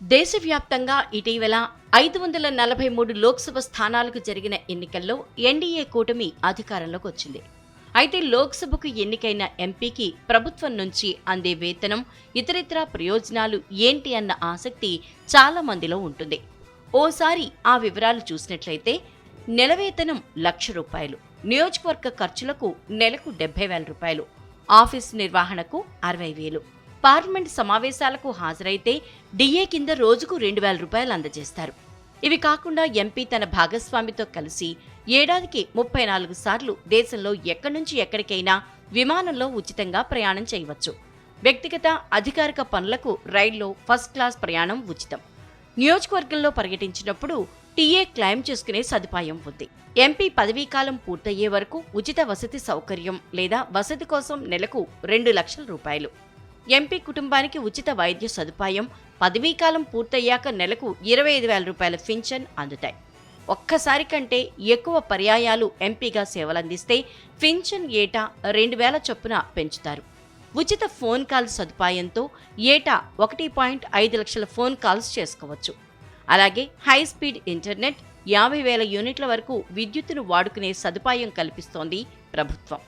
దేశవ్యాప్తంగా ఇటీవల ఐదు వందల నలభై మూడు లోక్సభ స్థానాలకు జరిగిన ఎన్నికల్లో ఎన్డీఏ కూటమి అధికారంలోకి వచ్చింది. అయితే లోక్సభకు ఎన్నికైన ఎంపీకి ప్రభుత్వం నుంచి అందే వేతనం ఇతరితర ప్రయోజనాలు ఏంటి అన్న ఆసక్తి చాలా మందిలో ఉంటుంది. ఓసారి ఆ వివరాలు చూసినట్లయితే నెల వేతనం లక్ష రూపాయలు నియోజకవర్గ ఖర్చులకు నెలకు డెబ్బై వేల రూపాయలు ఆఫీస్ నిర్వహణకు అరవై వేలు. పార్లమెంట్ సమావేశాలకు హాజరైతే డిఏ కింద రోజుకు రెండు వేల రూపాయలు అందజేస్తారు. ఇవి కాకుండా ఎంపీ తన భాగస్వామితో కలిసి ఏడాదికి ముప్పై నాలుగు సార్లు దేశంలో ఎక్కడి నుంచి ఎక్కడికైనా విమానంలో ఉచితంగా ప్రయాణం చేయవచ్చు. వ్యక్తిగత అధికారిక పనులకు రైల్లో ఫస్ట్ క్లాస్ ప్రయాణం ఉచితం. నియోజకవర్గంలో పర్యటించినప్పుడు టీఏ క్లెయిమ్ చేసుకునే సదుపాయం ఉంది. ఎంపీ పదవీకాలం పూర్తయ్యే వరకు ఉచిత వసతి సౌకర్యం లేదా వసతి కోసం నెలకు రెండు లక్షల రూపాయలు. ఎంపీ కుటుంబానికి ఉచిత వైద్య సదుపాయం పదవీకాలం పూర్తయ్యాక నెలకు ఇరవై ఐదు వేల రూపాయల పింఛన్ అందుతాయి. ఒక్కసారి కంటే ఎక్కువ పర్యాయాలు ఎంపీగా సేవలందిస్తే పింఛన్ ఏటా రెండు వేల చొప్పున పెంచుతారు. ఉచిత ఫోన్ కాల్ సదుపాయంతో ఏటా ఒకటి పాయింట్ ఐదు లక్షల ఫోన్ కాల్స్ చేసుకోవచ్చు. అలాగే హై స్పీడ్ ఇంటర్నెట్ యాభై వేల యూనిట్ల వరకు విద్యుత్తును వాడుకునే సదుపాయం కల్పిస్తోంది ప్రభుత్వం.